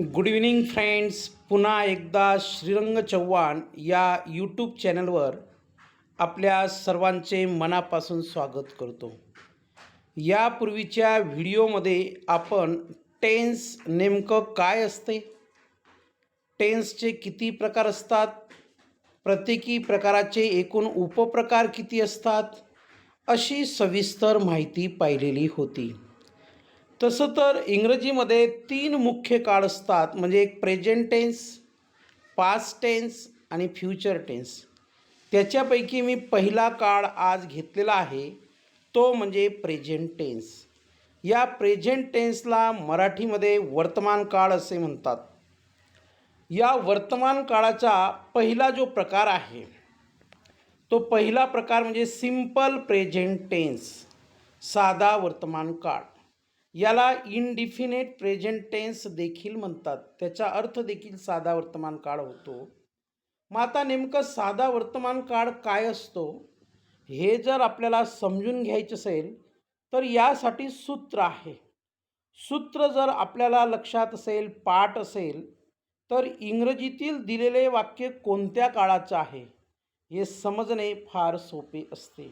Good evening friends पुन्हा एकदा श्रीरंग चव्हाण या यूट्यूब चॅनलवर आपल्या सर्वांचे मनापासून स्वागत करतो. यापूर्वीच्या व्हिडिओमध्ये आपण टेन्स नेमकं काय असते? टेन्सचे किती प्रकार असतात? प्रत्येकी प्रकाराचे एकूण उपप्रकार किती असतात? अशी सविस्तर माहिती पाहिलेली होती. तसं तर इंग्रजीमध्ये तीन मुख्य काळ असतात म्हणजे एक प्रेझेंट टेन्स पास्ट टेन्स आणि फ्युचर टेन्स त्याच्यापैकी मी पहिला काळ आज घेतलेला आहे तो म्हणजे प्रेझेंट टेन्स या प्रेझेंट टेन्सला मराठीमध्ये वर्तमान काळ असे म्हणतात. या वर्तमान काळाचा पहिला जो प्रकार आहे तो पहिला प्रकार म्हणजे सिंपल प्रेझेंट टेन्स साधा वर्तमान काळ. याला इनडिफिनेट प्रेझेंट टेन्स देखील म्हणतात. त्याचा अर्थ देखील साधा वर्तमान काळ होतो. मग आता नेमकं साधा वर्तमान काळ काय असतो? हे जर आपल्याला समजून घ्यायचं असेल तर यासाठी सूत्र आहे. सूत्र जर आपल्याला लक्षात असेल पाठ असेल तर इंग्रजीतील दिलेले वाक्य कोणत्या काळाचं आहे? हे समजणे फार सोपे असते.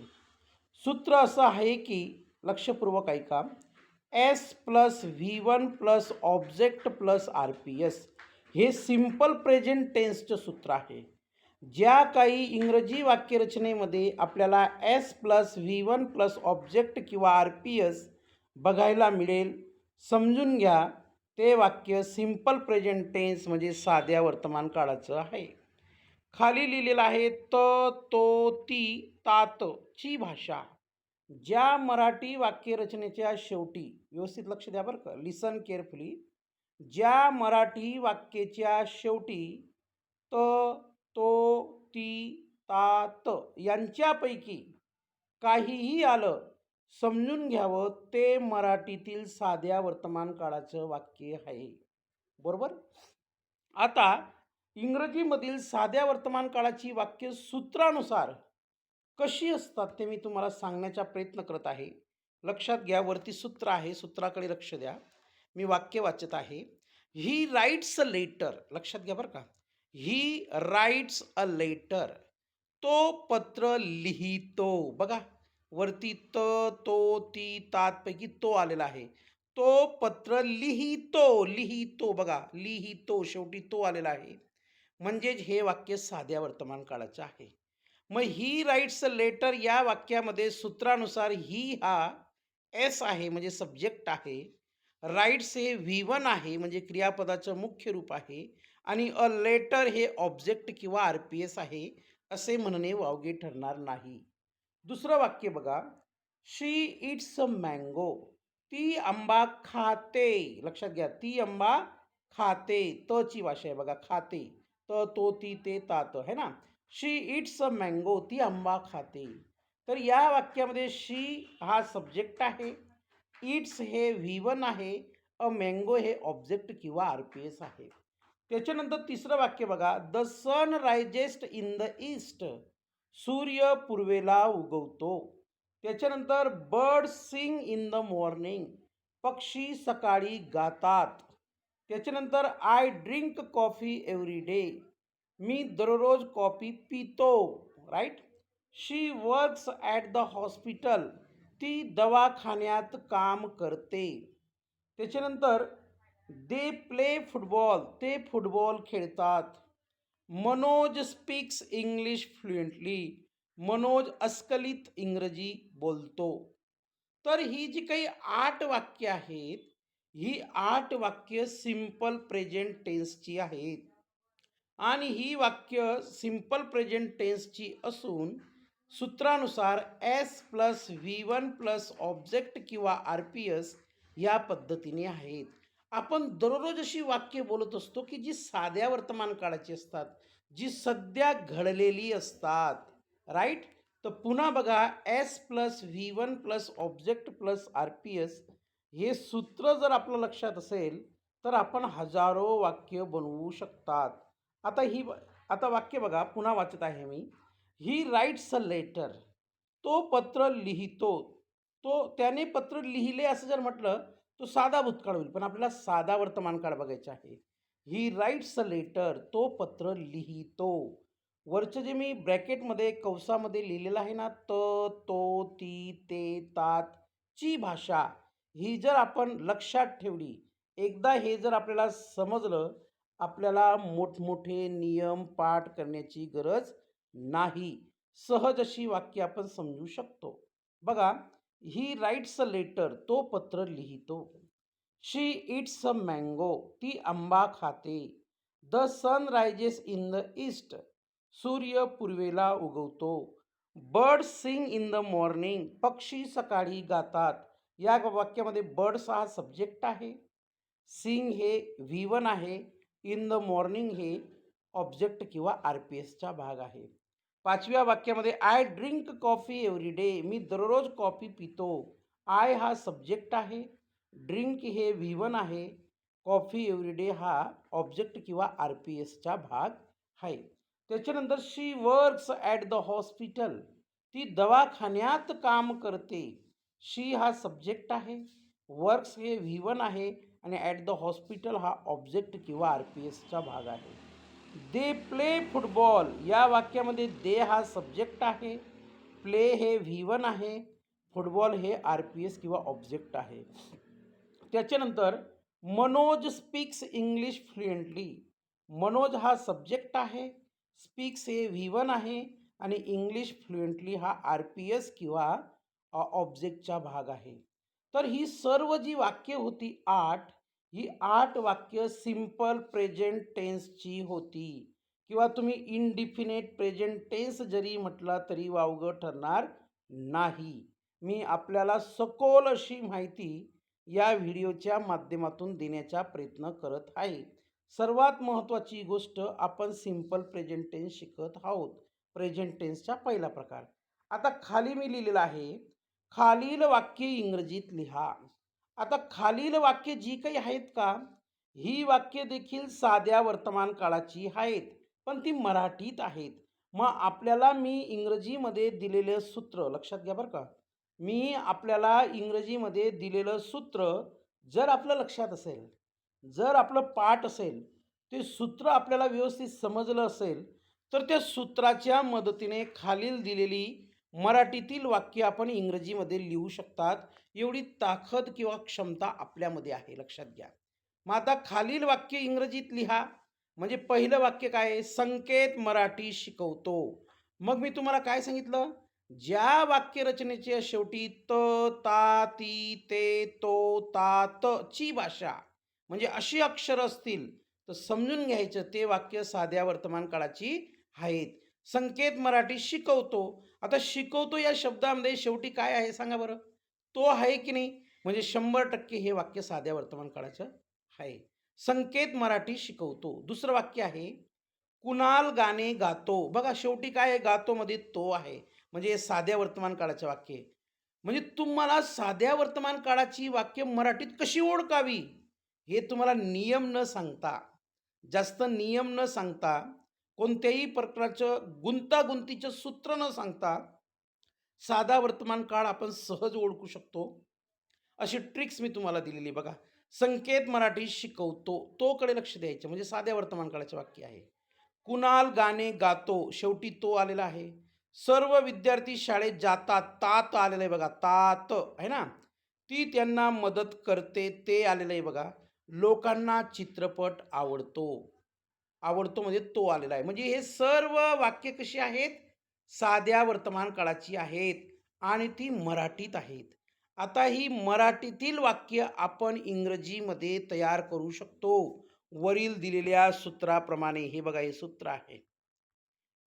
सूत्र असं आहे की लक्षपूर्वक ऐका. S plus V one plus object plus R P S हे सिंपल प्रेझेंट टेन्सचं सूत्र आहे. ज्या काही इंग्रजी वाक्यरचनेमध्ये आपल्याला S plus V one plus object किंवा आर पी एस बघायला मिळेल समजून घ्या. ते वाक्य सिंपल प्रेझेंट टेन्स म्हणजे साध्या वर्तमान काळाचं आहे. खाली लिहिलेलं आहे त तो ती तात ची भाषा. ज्या मराठी वाक्यरचनेच्या शेवटी व्यवस्थित लक्ष द्या बरं का लिसन केअरफुली ज्या मराठी वाक्याच्या शेवटी त तो ती ता त यांच्यापैकी काहीही आलं समजून घ्यावं ते मराठीतील साध्या वर्तमान काळाचं वाक्य आहे. बरोबर? आता इंग्रजीमधील साध्या वर्तमान काळाची वाक्य सूत्रानुसार कशी असतात ते मी तुम्हाला सांगण्याचा प्रयत्न करत आहे. लक्षात घ्या वरती सूत्र आहे सूत्राकडे लक्ष द्या. मी वाक्य वाचत आहे. ही राईट्स अ लेटर लक्षात घ्या बरं का. ही राईट्स अ लेटर तो पत्र लिहितो. बघा. वरती त तो ती तातपैकी तो आलेला आहे. तो पत्र लिहितो लिहितो. बघा. लिहितो. शेवटी तो आलेला आहे. म्हणजेच हे वाक्य साध्या वर्तमान काळाचं आहे. मग ही राईट्स लेटर या वाक्यामध्ये सूत्रानुसार ही हा एस आहे म्हणजे सब्जेक्ट आहे. राईट्स हे व्ही वन आहे म्हणजे क्रियापदाचं मुख्य रूप आहे. आणि अ लेटर हे ऑब्जेक्ट किंवा आर पी एस आहे असे म्हणणे वावगे ठरणार नाही. दुसरं वाक्य बघा. शी इट्स अ मँगो ती आंबा खाते. लक्षात घ्या ती आंबा खाते. त ची भाषा आहे बघा खाते. त तो ती ते तात है ना? शी इट्स अ मँगो ती आंबा खाते. तर या वाक्यामध्ये शी हा सब्जेक्ट आहे. इट्स हे व्ही वन आहे. अ मँगो हे ऑब्जेक्ट किंवा आर पी एस आहे. त्याच्यानंतर तिसरं वाक्य बघा. The sun rises in the east. सूर्य पूर्वेला उगवतो. त्याच्यानंतर bird sing in the morning. पक्षी सकाळी गातात. त्याच्यानंतर I drink coffee every day. मी दररोज कॉफी पितो right she works at the hospital ती दवाखान्यात काम करते. त्याच्यानंतर दे प्ले फुटबॉल ते फुटबॉल खेळतात. Manoj speaks English fluently Manoj अस्खलित इंग्रजी बोलतो. तर ही जी काही आठ वाक्य आहेत ही आठ वाक्य सिंपल प्रेझेंट टेन्सची आहेत. आणि ही वाक्य सिंपल प्रेझेंट टेन्सची असून सूत्रानुसार S plus V one plus object किंवा आर पी एस या पद्धतीने आहेत. आपण दररोज अशी वाक्य बोलत असतो की जी साध्या वर्तमान काळाची असतात जी सध्या घडलेली असतात. राईट तर पुन्हा बघा S plus V one plus object plus R P S हे सूत्र जर आपलं लक्षात असेल तर आपण हजारो वाक्य बनवू शकतात. आता ही आता वाक्य बघा पुन्हा वाचत आहे मी. ही राईट्स अ लेटर तो पत्र लिहितो. तो त्याने पत्र लिहिले असं जर म्हटलं तो साधा भूतकाळ होईल. पण आपल्याला साधा वर्तमान काळ बघायचा आहे. ही राईट्स अ लेटर तो पत्र लिहितो. वरचं जे मी ब्रॅकेटमध्ये कंसामध्ये लिहिलेलं आहे ना त तो ती ते तात ची भाषा ही जर आपण लक्षात ठेवली एकदा हे जर आपल्याला समजलं आपल्याला मोठमोठे नियम पाठ करण्याची गरज नाही. सहज अशी वाक्य आपण समजू शकतो. बघा ही राईट्स अ लेटर तो पत्र लिहितो. शी इट्स अ मँगो ती आंबा खाते. The sun rises in the east सूर्य पूर्वेला उगवतो. Bird sing in the morning पक्षी सकाळी गातात. या वाक्यामध्ये बर्ड्स हा सब्जेक्ट आहे. सिंग हे व्ही वन आहे. इन द मॉर्निंग हे ऑब्जेक्ट किंवा आर पी एसचा भाग आहे. पाचव्या वाक्यामध्ये I drink coffee every day. मी दररोज कॉफी पितो. आय हा सब्जेक्ट आहे. ड्रिंक हे व्हिवन आहे. कॉफी एव्हरी डे हा ऑब्जेक्ट किंवा आर पी एसचा भाग आहे. त्याच्यानंतर she works at the hospital. ती दवाखान्यात काम करते. शी हा सब्जेक्ट आहे. वर्क्स हे व्हिवन आहे. आणि ॲट द हॉस्पिटल हा ऑब्जेक्ट किंवा आर पी एसचा भाग आहे. दे प्ले फुटबॉल या वाक्यामध्ये दे हा सब्जेक्ट आहे. प्ले हे व्ही वन आहे. फुटबॉल हे आर पी एस किंवा ऑब्जेक्ट आहे. त्याच्यानंतर Manoj speaks English fluently Manoj हा सब्जेक्ट आहे. स्पीक्स हे व्ही वन आहे. आणि इंग्लिश फ्लुएंटली हा आर पी एस किंवा ऑब्जेक्टचा भाग आहे. तर ही सर्व जी वाक्य होती आठ ही आठ वाक्य सिंपल प्रेझेंट टेन्सची होती. किंवा तुम्ही इनडिफिनेट प्रेझेंट टेन्स जरी म्हटला तरी वावगं ठरणार नाही. मी आपल्याला सखोल अशी माहिती या व्हिडिओच्या माध्यमातून देण्याचा प्रयत्न करत आहे. सर्वात महत्त्वाची गोष्ट आपण सिंपल प्रेझेंट टेन्स शिकत आहोत. प्रेझेंट टेन्सचा पहिला प्रकार. आता खाली मी लिहिलेला आहे खालील वाक्य इंग्रजीत लिहा. आता खालील वाक्य जी काही आहेत का? ही वाक्य देखील साध्या वर्तमान काळाची आहेत पण ती मराठीत आहेत. मग आपल्याला मी इंग्रजीमध्ये दिलेलं सूत्र लक्षात घ्या बरं का. मी आपल्याला इंग्रजीमध्ये दिलेलं सूत्र जर आपलं लक्षात असेल जर आपलं पाठ असेल ते सूत्र आपल्याला व्यवस्थित समजलं असेल तर त्या सूत्राच्या मदतीने खालील दिलेली मराठीतील वाक्य आपण इंग्रजीमध्ये लिहू शकतात. एवढी ताकद किंवा क्षमता आपल्यामध्ये आहे लक्षात घ्या. मग आता खालील वाक्य इंग्रजीत लिहा. म्हणजे पहिलं वाक्य काय आहे? संकेत मराठी शिकवतो. मग मी तुम्हाला काय सांगितलं? ज्या वाक्यरचनेच्या शेवटी त ता ती ते तो ता त ची भाषा म्हणजे अशी अक्षरं असतील तर समजून घ्यायचं ते वाक्य साध्या वर्तमान काळाची आहेत. संकेत मराठी शिकवतो. आता शिकवतो या शब्दामध्ये शेवटी काय आहे सांगा बरं. तो आहे की नाही? म्हणजे शंभर टक्के हे वाक्य साध्या वर्तमान काळाचं आहे. संकेत मराठी शिकवतो. दुसरं वाक्य आहे कुणाल गाणे गातो. बघा शेवटी काय आहे? गातोमध्ये तो आहे. म्हणजे हे साध्या वर्तमान काळाचं वाक्य आहे. म्हणजे तुम्हाला साध्या वर्तमान काळाची वाक्य मराठीत कशी ओळखावी? हे तुम्हाला नियम न सांगता जास्त नियम न सांगता कोणत्याही प्रकारचं गुंतागुंतीचं सूत्र न सांगता साधा वर्तमान काळ आपण सहज ओळखू शकतो. अशी ट्रिक्स मी तुम्हाला दिलेली आहे. बघा संकेत मराठी शिकवतो. तोकडे लक्ष द्यायचं म्हणजे साध्या वर्तमान काळाचे वाक्य आहे. कुणाल गाणे गातो शेवटी तो आलेला आहे. सर्व विद्यार्थी शाळेत जातात तात आलेलं आहे बघा तात आहे ना? ती त्यांना मदत करते ते आलेलं आहे बघा. लोकांना चित्रपट आवडतो. आवडतो म्हणजे तो आलेला आहे. म्हणजे हे सर्व वाक्य कशी आहेत? साध्या वर्तमान काळाची आहेत आणि ती मराठीत आहेत. आता ही मराठीतील वाक्य आपण इंग्रजीमध्ये तयार करू शकतो. वरील दिलेल्या सूत्राप्रमाणे हे बघा हे सूत्र आहे.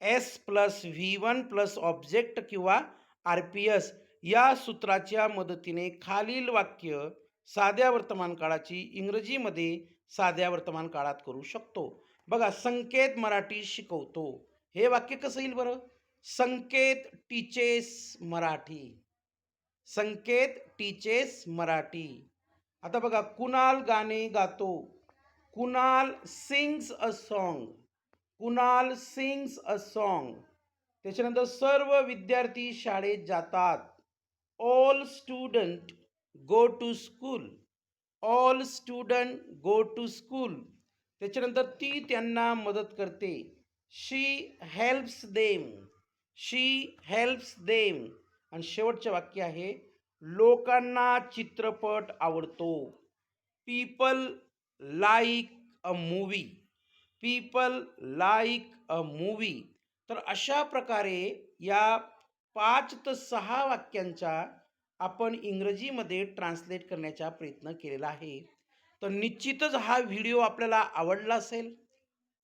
S plus V one plus object किंवा आर पी एस या सूत्राच्या मदतीने खालील वाक्य साध्या वर्तमान काळाची इंग्रजीमध्ये साध्या वर्तमान काळात करू शकतो. बघा संकेत मराठी शिकवतो. हे वाक्य कसं येईल बरं? संकेत टीचेस मराठी. संकेत टीचेस मराठी. आता बघा कुणाल गाणे गातो. Kunal sings a song Kunal sings a song त्याच्यानंतर सर्व विद्यार्थी शाळेत जातात. All student go to school all student go to school त्याच्यानंतर ती त्यांना मदत करते. She helps them she helps them आणि शेवटचे वाक्य आहे लोकांना चित्रपट आवडतो. People like a movie people like a movie तर अशा प्रकारे या पाच तर सहा वाक्यांचा आपण इंग्रजीमध्ये ट्रान्सलेट करण्याचा प्रयत्न केलेला आहे. तर निश्चितच हा व्हिडिओ आपल्याला आवडला असेल.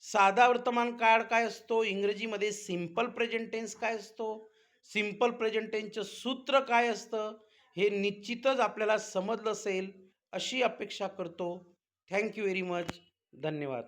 साधा वर्तमान काळ काय असतो? इंग्रजीमध्ये सिंपल प्रेझेंटेन्स काय असतो? सिंपल प्रेझेंटेन्सचं सूत्र काय असतं? हे निश्चितच आपल्याला समजलं असेल. अशी अपेक्षा करतो. थँक्यू व्हेरी मच धन्यवाद.